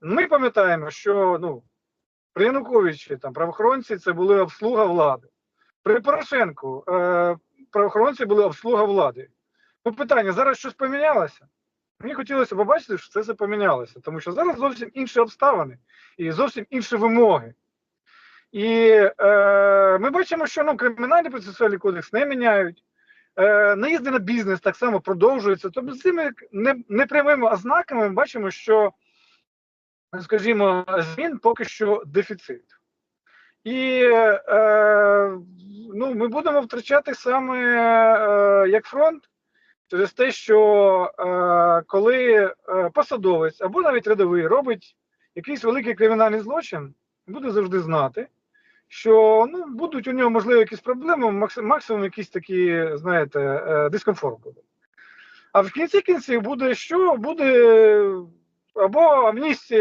Ми пам'ятаємо, що ну, при Януковичі там правоохоронці це були обслуга влади. При Порошенку е, правоохоронці були обслуга влади. Ну, питання: зараз щось помінялося? Мені хотілося побачити, що це все помінялося, тому що зараз зовсім інші обставини і зовсім інші вимоги. І е, ми бачимо, що ну, кримінальний процесуальний кодекс не міняють. Е, наїзди на бізнес так само продовжуються. Тобто з цими непрямими ознаками ми бачимо, що, скажімо, змін поки що дефіцит. І е, ну, ми будемо втрачати саме е, як фронт через те, що е, коли е, посадовець або навіть рядовий робить якийсь великий кримінальний злочин, буде завжди знати, що ну, будуть у нього можливо якісь проблеми, максимум, якісь такі, знаєте, е, дискомфорт буде. А в кінці кінців буде що? Буде або амністія.